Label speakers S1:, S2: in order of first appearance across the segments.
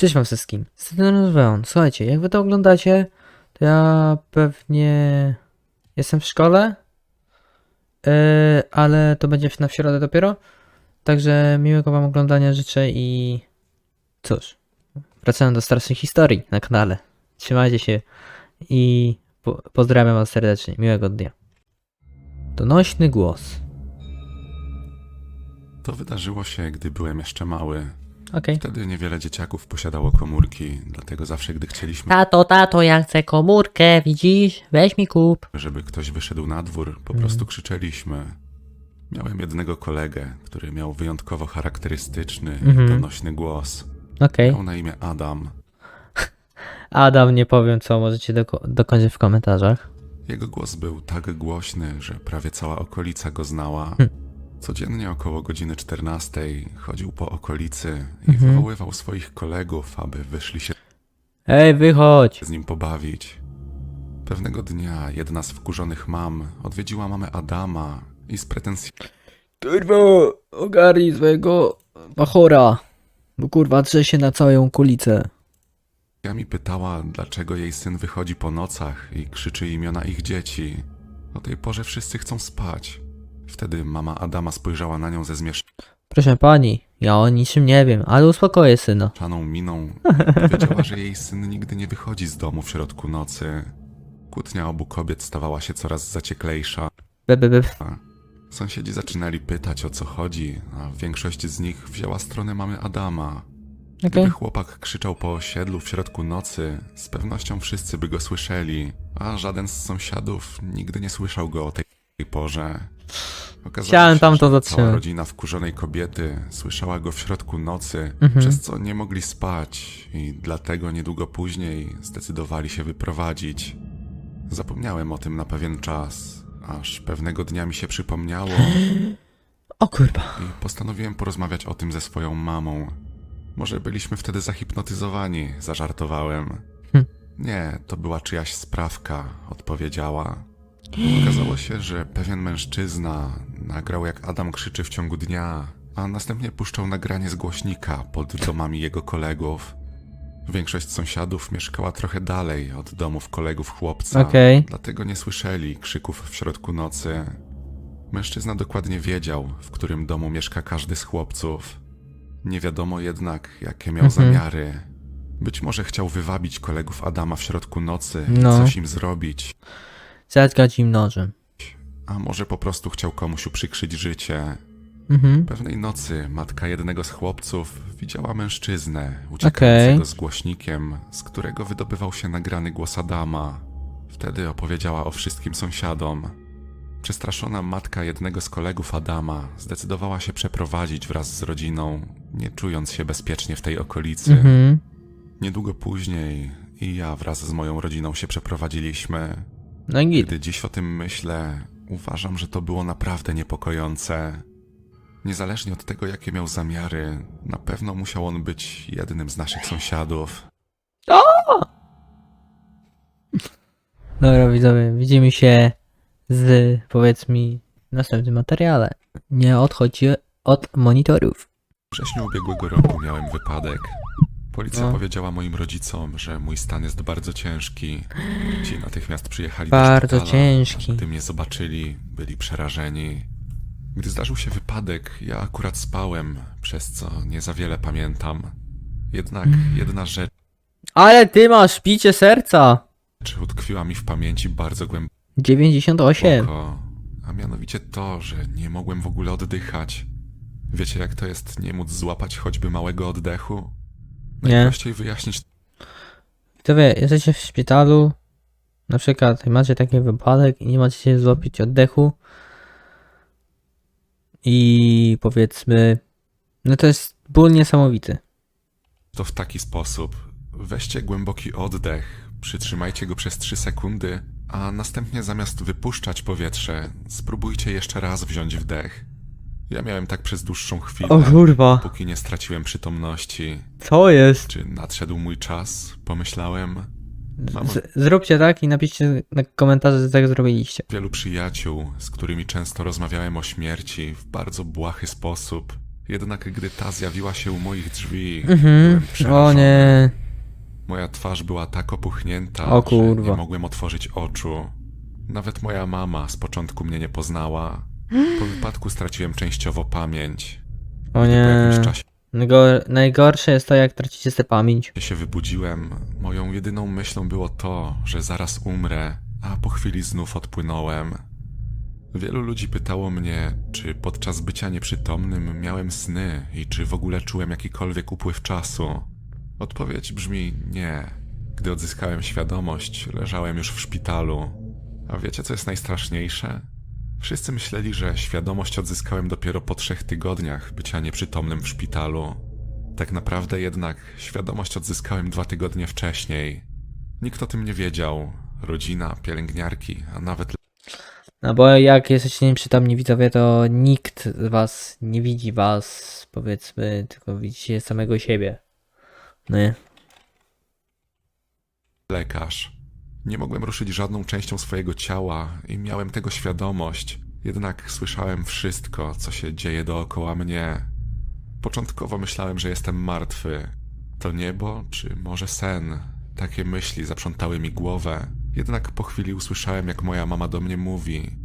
S1: Cześć wam wszystkim. Jestem Weon. Słuchajcie, jak wy to oglądacie, to ja pewnie jestem w szkole, yy, ale to będzie na środę dopiero. Także miłego wam oglądania życzę i cóż, wracając do starszych historii na kanale. Trzymajcie się i po pozdrawiam was serdecznie. Miłego dnia. Donośny głos.
S2: To wydarzyło się, gdy byłem jeszcze mały.
S1: Okej.
S2: Wtedy niewiele dzieciaków posiadało komórki, dlatego zawsze gdy chcieliśmy,
S1: Tato, tato, ja chcę komórkę, widzisz? Weź mi kup.
S2: żeby ktoś wyszedł na dwór, po
S1: Mhm.
S2: prostu krzyczeliśmy. Miałem jednego kolegę, który miał wyjątkowo charakterystyczny i donośny głos.
S1: Okej.
S2: Miał na imię Adam.
S1: Adam, nie powiem co, możecie doko- dokończyć w komentarzach.
S2: Jego głos był tak głośny, że prawie cała okolica go znała.
S1: Hm.
S2: Codziennie około godziny 14 chodził po okolicy i
S1: Mhm.
S2: wywoływał swoich kolegów, aby wyszli się
S1: Ej, wychodź!
S2: z nim pobawić. Pewnego dnia jedna z wkurzonych mam odwiedziła mamę Adama i z pretensjami
S1: Kurwa, ogarnij swojego bachora, bo kurwa drze się na całą okolicę.
S2: pytała, dlaczego jej syn wychodzi po nocach i krzyczy imiona ich dzieci. O tej porze wszyscy chcą spać. Wtedy mama Adama spojrzała na nią ze
S1: Proszę pani, ja o niczym nie wiem, ale uspokoję syna.
S2: zmieszaną miną i powiedziała, że jej syn nigdy nie wychodzi z domu w środku nocy. Kłótnia obu kobiet stawała się coraz zacieklejsza.
S1: Be, be, be.
S2: Sąsiedzi zaczynali pytać o co chodzi, a większość z nich wzięła stronę mamy Adama.
S1: Okej.
S2: Gdyby chłopak krzyczał po osiedlu w środku nocy, z pewnością wszyscy by go słyszeli, a żaden z sąsiadów nigdy nie słyszał go o tej porze. Okazało
S1: Chciałem
S2: się,
S1: tam to
S2: że Cała
S1: zatrzymać.
S2: rodzina wkurzonej kobiety słyszała go w środku nocy,
S1: Mhm.
S2: przez co nie mogli spać i dlatego niedługo później zdecydowali się wyprowadzić. Zapomniałem o tym na pewien czas, aż pewnego dnia mi się przypomniało
S1: O kurwa.
S2: i postanowiłem porozmawiać o tym ze swoją mamą. Może byliśmy wtedy zahipnotyzowani, zażartowałem.
S1: Hm.
S2: Nie, to była czyjaś sprawka, odpowiedziała. Okazało się, że pewien mężczyzna nagrał jak Adam krzyczy w ciągu dnia, a następnie puszczał nagranie z głośnika pod domami jego kolegów. Większość sąsiadów mieszkała trochę dalej od domów kolegów chłopca,
S1: Okej.
S2: dlatego nie słyszeli krzyków w środku nocy. Mężczyzna dokładnie wiedział, w którym domu mieszka każdy z chłopców. Nie wiadomo jednak, jakie miał
S1: Mhm.
S2: zamiary. Być może chciał wywabić kolegów Adama w środku nocy
S1: No.
S2: i coś im zrobić,
S1: Zatkać im nożem.
S2: a może po prostu chciał komuś uprzykrzyć życie.
S1: Mhm.
S2: Pewnej nocy matka jednego z chłopców widziała mężczyznę uciekającego
S1: Okej.
S2: z głośnikiem, z którego wydobywał się nagrany głos Adama. Wtedy opowiedziała o wszystkim sąsiadom. Przestraszona matka jednego z kolegów Adama zdecydowała się przeprowadzić wraz z rodziną, nie czując się bezpiecznie w tej okolicy.
S1: Mhm.
S2: Niedługo później i ja wraz z moją rodziną się przeprowadziliśmy.
S1: No i git.
S2: Gdy dziś o tym myślę, uważam, że to było naprawdę niepokojące. Niezależnie od tego, jakie miał zamiary, na pewno musiał on być jednym z naszych sąsiadów.
S1: Dobra widzowie, widzimy się z, powiedz mi, następnym materiale. Nie odchodźcie od monitorów.
S2: W wrześniu ubiegłego roku miałem wypadek. Policja
S1: No.
S2: powiedziała moim rodzicom, że mój stan jest bardzo ciężki. Ci natychmiast przyjechali
S1: Bardzo
S2: do szpitala.
S1: ciężki.
S2: Gdy mnie zobaczyli, byli przerażeni. Gdy zdarzył się wypadek, ja akurat spałem, przez co nie za wiele pamiętam. Jednak
S1: Mm.
S2: jedna rzecz
S1: Ale ty masz picie serca!
S2: utkwiła mi w pamięci bardzo głęboko.
S1: 98.
S2: A mianowicie to, że nie mogłem w ogóle oddychać. Wiecie, jak to jest nie móc złapać choćby małego oddechu?
S1: Nie.
S2: Najprościej wyjaśnić
S1: Widzowie, jesteście w szpitalu, na przykład macie taki wypadek i nie macie się złapić oddechu i powiedzmy, no to jest ból niesamowity.
S2: to w taki sposób. Weźcie głęboki oddech, przytrzymajcie go przez 3 sekundy, a następnie zamiast wypuszczać powietrze, spróbujcie jeszcze raz wziąć wdech. Ja miałem tak przez dłuższą chwilę,
S1: kurwa,
S2: póki nie straciłem przytomności.
S1: co jest?
S2: Czy nadszedł mój czas? Pomyślałem. Mam
S1: Z- zróbcie tak i napiszcie na komentarze, że tak zrobiliście.
S2: wielu przyjaciół, z którymi często rozmawiałem o śmierci w bardzo błahy sposób. Jednak gdy ta zjawiła się u moich drzwi,
S1: Mhm.
S2: byłem
S1: O
S2: przerażony.
S1: nie.
S2: Moja twarz była tak opuchnięta,
S1: O
S2: że
S1: kurwa.
S2: nie mogłem otworzyć oczu. Nawet moja mama z początku mnie nie poznała. Po wypadku straciłem częściowo pamięć.
S1: O
S2: Po
S1: nie.
S2: jakimś czasie
S1: Najgor- Najgorsze jest to, jak tracicie sobie pamięć.
S2: się wybudziłem, moją jedyną myślą było to, że zaraz umrę, a po chwili znów odpłynąłem. Wielu ludzi pytało mnie, czy podczas bycia nieprzytomnym miałem sny i czy w ogóle czułem jakikolwiek upływ czasu. Odpowiedź brzmi nie. Gdy odzyskałem świadomość, leżałem już w szpitalu. A wiecie, co jest najstraszniejsze? Wszyscy myśleli, że świadomość odzyskałem dopiero po trzech tygodniach bycia nieprzytomnym w szpitalu. Tak naprawdę jednak świadomość odzyskałem dwa tygodnie wcześniej. Nikt o tym nie wiedział. Rodzina, pielęgniarki, a nawet
S1: No bo jak jesteście nieprzytomni widzowie, to nikt z was nie widzi was, powiedzmy, tylko widzicie samego siebie. No
S2: lekarz. Nie mogłem ruszyć żadną częścią swojego ciała i miałem tego świadomość. Jednak słyszałem wszystko, co się dzieje dookoła mnie. Początkowo myślałem, że jestem martwy. To niebo, czy może sen? Takie myśli zaprzątały mi głowę. Jednak po chwili usłyszałem, jak moja mama do mnie mówi: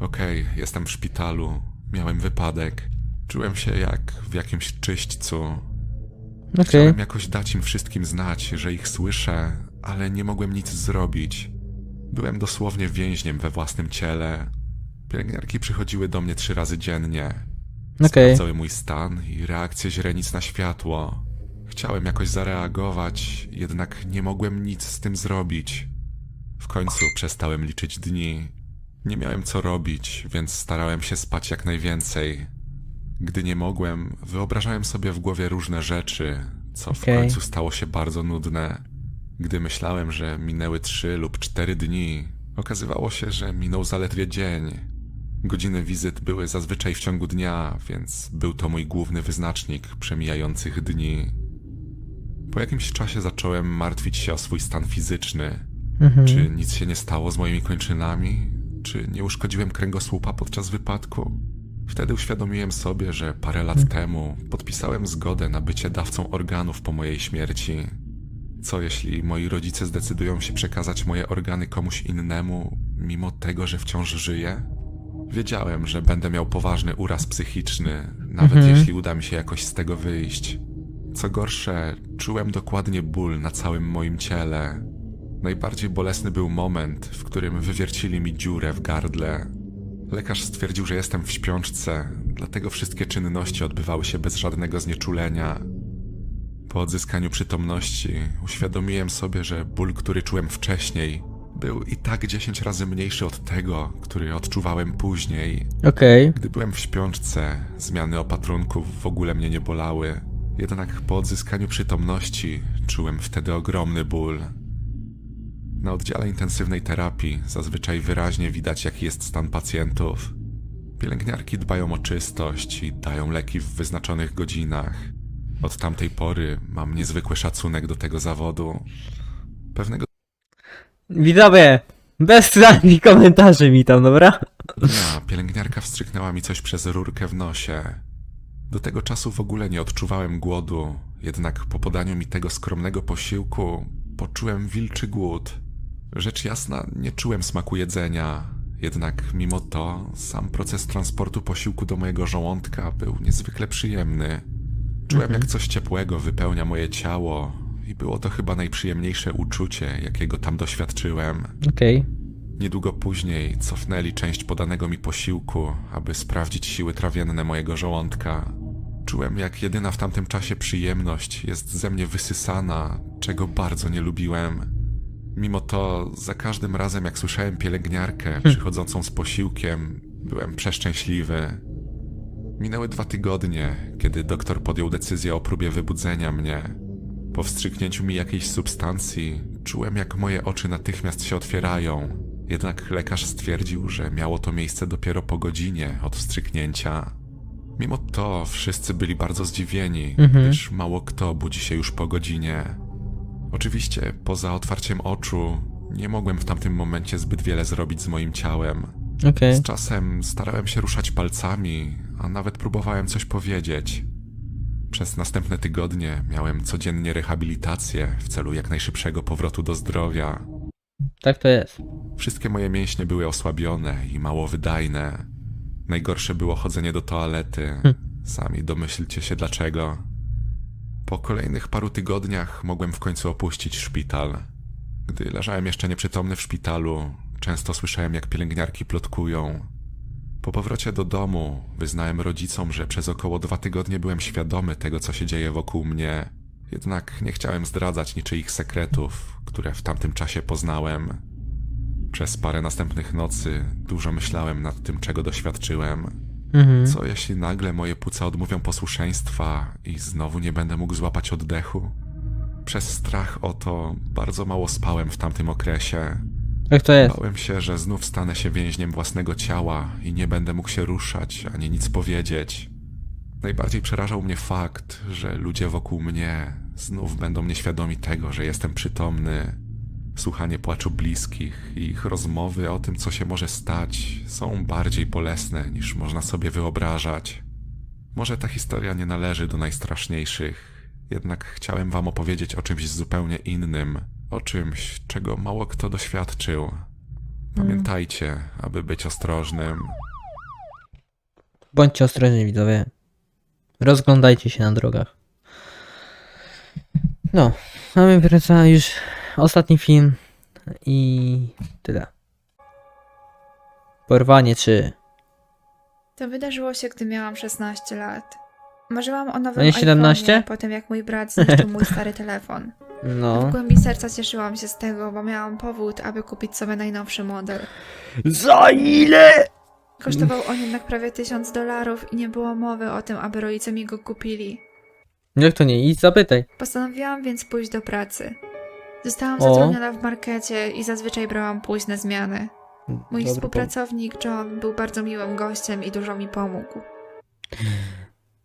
S2: Okej, jestem w szpitalu. Miałem wypadek. Czułem się jak w jakimś czyśćcu.
S1: Okej.
S2: Chciałem jakoś dać im wszystkim znać, że ich słyszę, ale nie mogłem nic zrobić. Byłem dosłownie więźniem we własnym ciele. Pielęgniarki przychodziły do mnie trzy razy dziennie.
S1: Okej.
S2: Sprawdzały mój stan i reakcję źrenic na światło. Chciałem jakoś zareagować, jednak nie mogłem nic z tym zrobić. W końcu przestałem liczyć dni. Nie miałem co robić, więc starałem się spać jak najwięcej. Gdy nie mogłem, wyobrażałem sobie w głowie różne rzeczy, co w końcu stało się bardzo nudne. Gdy myślałem, że minęły trzy lub cztery dni, okazywało się, że minął zaledwie dzień. Godziny wizyt były zazwyczaj w ciągu dnia, więc był to mój główny wyznacznik przemijających dni. Po jakimś czasie zacząłem martwić się o swój stan fizyczny.
S1: Mhm.
S2: Czy nic się nie stało z moimi kończynami? Czy nie uszkodziłem kręgosłupa podczas wypadku? Wtedy uświadomiłem sobie, że parę lat temu podpisałem zgodę na bycie dawcą organów po mojej śmierci. Co jeśli moi rodzice zdecydują się przekazać moje organy komuś innemu, mimo tego, że wciąż żyję? Wiedziałem, że będę miał poważny uraz psychiczny, nawet
S1: Mhm.
S2: jeśli uda mi się jakoś z tego wyjść. Co gorsze, czułem dokładnie ból na całym moim ciele. Najbardziej bolesny był moment, w którym wywiercili mi dziurę w gardle. Lekarz stwierdził, że jestem w śpiączce, dlatego wszystkie czynności odbywały się bez żadnego znieczulenia. Po odzyskaniu przytomności uświadomiłem sobie, że ból, który czułem wcześniej, był i tak 10 razy mniejszy od tego, który odczuwałem później.
S1: Okej.
S2: Gdy byłem w śpiączce, zmiany opatrunków w ogóle mnie nie bolały. Jednak po odzyskaniu przytomności czułem wtedy ogromny ból. Na oddziale intensywnej terapii zazwyczaj wyraźnie widać, jaki jest stan pacjentów. Pielęgniarki dbają o czystość i dają leki w wyznaczonych godzinach. Od tamtej pory mam niezwykły szacunek do tego zawodu. Pewnego
S1: Widzowie! Bez żadnych komentarzy mi tam, dobra?
S2: dnia pielęgniarka wstrzyknęła mi coś przez rurkę w nosie. Do tego czasu w ogóle nie odczuwałem głodu, jednak po podaniu mi tego skromnego posiłku poczułem wilczy głód. Rzecz jasna, nie czułem smaku jedzenia, jednak mimo to sam proces transportu posiłku do mojego żołądka był niezwykle przyjemny. Czułem, jak coś ciepłego wypełnia moje ciało i było to chyba najprzyjemniejsze uczucie, jakiego tam doświadczyłem.
S1: Okej.
S2: Niedługo później cofnęli część podanego mi posiłku, aby sprawdzić siły trawienne mojego żołądka. Czułem, jak jedyna w tamtym czasie przyjemność jest ze mnie wysysana, czego bardzo nie lubiłem. Mimo to, za każdym razem, jak słyszałem pielęgniarkę przychodzącą z posiłkiem, byłem przeszczęśliwy. Minęły dwa tygodnie, kiedy doktor podjął decyzję o próbie wybudzenia mnie. Po wstrzyknięciu mi jakiejś substancji, czułem jak moje oczy natychmiast się otwierają. Jednak lekarz stwierdził, że miało to miejsce dopiero po godzinie od wstrzyknięcia. Mimo to wszyscy byli bardzo zdziwieni,
S1: Mhm.
S2: gdyż mało kto budzi się już po godzinie. Oczywiście, poza otwarciem oczu, nie mogłem w tamtym momencie zbyt wiele zrobić z moim ciałem.
S1: Okej.
S2: Z czasem starałem się ruszać palcami, a nawet próbowałem coś powiedzieć. Przez następne tygodnie miałem codziennie rehabilitację w celu jak najszybszego powrotu do zdrowia.
S1: Tak to jest.
S2: Wszystkie moje mięśnie były osłabione i mało wydajne. Najgorsze było chodzenie do toalety. Sami domyślcie się dlaczego. Po kolejnych paru tygodniach mogłem w końcu opuścić szpital. Gdy leżałem jeszcze nieprzytomny w szpitalu, często słyszałem jak pielęgniarki plotkują. Po powrocie do domu wyznałem rodzicom, że przez około dwa tygodnie byłem świadomy tego, co się dzieje wokół mnie. Jednak nie chciałem zdradzać niczyich sekretów, które w tamtym czasie poznałem. Przez parę następnych nocy dużo myślałem nad tym, czego doświadczyłem.
S1: Mhm.
S2: Co jeśli nagle moje płuca odmówią posłuszeństwa i znowu nie będę mógł złapać oddechu? Przez strach o to bardzo mało spałem w tamtym okresie.
S1: Tak to jest.
S2: Bałem się, że znów stanę się więźniem własnego ciała i nie będę mógł się ruszać ani nic powiedzieć. Najbardziej przerażał mnie fakt, że ludzie wokół mnie znów będą nieświadomi tego, że jestem przytomny. Słuchanie płaczu bliskich i ich rozmowy o tym, co się może stać, są bardziej bolesne niż można sobie wyobrażać. Może ta historia nie należy do najstraszniejszych, jednak chciałem wam opowiedzieć o czymś zupełnie innym, o czymś, czego mało kto doświadczył. Pamiętajcie, aby być ostrożnym.
S1: Bądźcie ostrożni, widzowie. Rozglądajcie się na drogach. No, mamy wraca już ostatni film i tyle. Porwanie 3.
S3: To wydarzyło się, gdy miałam 16 lat. Marzyłam o nowym
S1: A nie 17?
S3: iPhone'ie, po tym jak mój brat zniszczył mój stary telefon. W
S1: No.
S3: głębi serca cieszyłam się z tego, bo miałam powód, aby kupić sobie najnowszy model.
S1: Za ile?
S3: Kosztował on jednak prawie 1000 dolarów i nie było mowy o tym, aby rodzice mi go kupili.
S1: Jak to nie? Idź zapytaj.
S3: Postanowiłam więc pójść do pracy. Zostałam
S1: O.
S3: zatrudniona w markecie i zazwyczaj brałam późne zmiany. Mój
S1: Dobry
S3: współpracownik John był bardzo miłym gościem i dużo mi pomógł.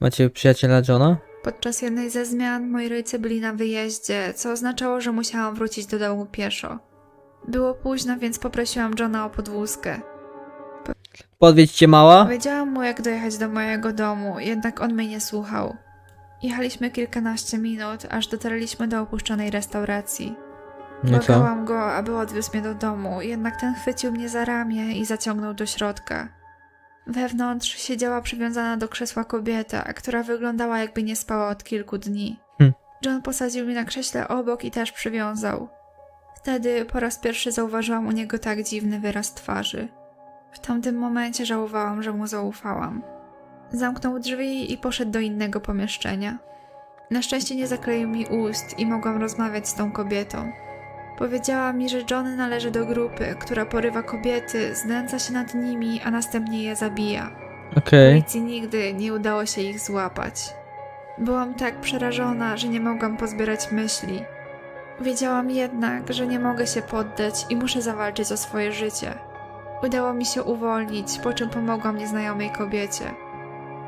S1: Macie przyjaciela Johna?
S3: Podczas jednej ze zmian moi rodzice byli na wyjeździe, co oznaczało, że musiałam wrócić do domu pieszo. Było późno, więc poprosiłam Johna o podwózkę.
S1: Podwiedźcie mała?
S3: Powiedziałam mu, jak dojechać do mojego domu, jednak on mnie nie słuchał. Jechaliśmy kilkanaście minut, aż dotarliśmy do opuszczonej restauracji.
S1: No co?
S3: Błagałam go, aby odwiózł mnie do domu, jednak ten chwycił mnie za ramię i zaciągnął do środka. Wewnątrz siedziała przywiązana do krzesła kobieta, która wyglądała jakby nie spała od kilku dni.
S1: Hmm.
S3: John posadził mnie na krześle obok i też przywiązał. Wtedy po raz pierwszy zauważyłam u niego tak dziwny wyraz twarzy. W tamtym momencie żałowałam, że mu zaufałam. Zamknął drzwi i poszedł do innego pomieszczenia. Na szczęście nie zakleił mi ust i mogłam rozmawiać z tą kobietą. Powiedziała mi, że John należy do grupy, która porywa kobiety, znęca się nad nimi, a następnie je zabija.
S1: Okej.
S3: Policji nigdy nie udało się ich złapać. Byłam tak przerażona, że nie mogłam pozbierać myśli. Wiedziałam jednak, że nie mogę się poddać i muszę zawalczyć o swoje życie. Udało mi się uwolnić, po czym pomogłam nieznajomej kobiecie.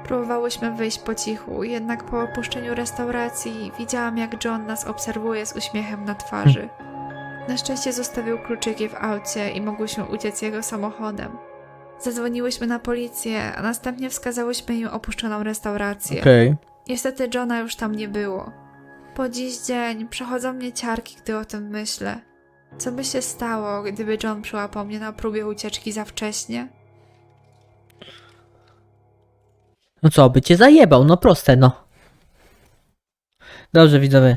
S3: Próbowałyśmy wyjść po cichu, jednak po opuszczeniu restauracji widziałam, jak John nas obserwuje z uśmiechem na twarzy. Na szczęście zostawił kluczyki w aucie i mogłyśmy uciec jego samochodem. Zadzwoniłyśmy na policję, a następnie wskazałyśmy im opuszczoną restaurację.
S1: Okej.
S3: Niestety Johna już tam nie było. Po dziś dzień przechodzą mnie ciarki, gdy o tym myślę. Co by się stało, gdyby John przyłapał mnie na próbie ucieczki za wcześnie?
S1: No co, by cię zajebał, no proste, no. Dobrze, widzowie.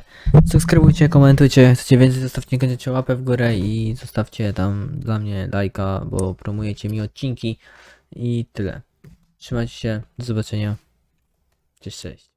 S1: Subskrybujcie, komentujcie, chcecie więcej, zostawcie koniecznie łapę w górę i zostawcie tam dla mnie lajka, bo promujecie mi odcinki i tyle. Trzymajcie się, do zobaczenia. Cześć, cześć.